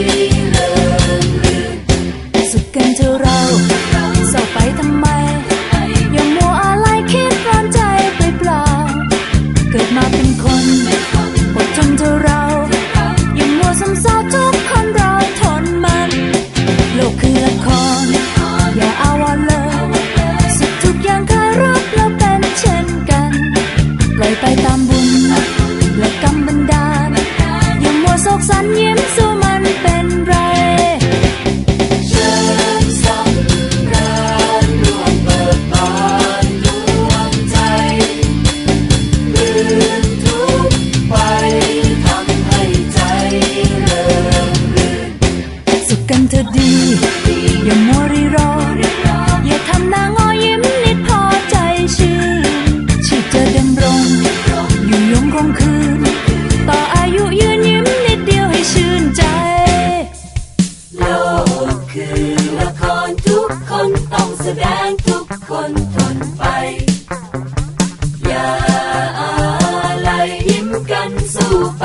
Thank you. ก็ดีอย่ามัวรีรอ อย่าทำหน้างอยิ้มนิดพอใจชื่นชีพจะดำรง อยู่ยงคงคืน ต่ออายุยืนยิ้มนิดเดียวให้ชื่นใจ โลกคือละครทุกคนต้องแสดงทุกคนทนไป อย่าอะไรยิ้มกันสู้ไป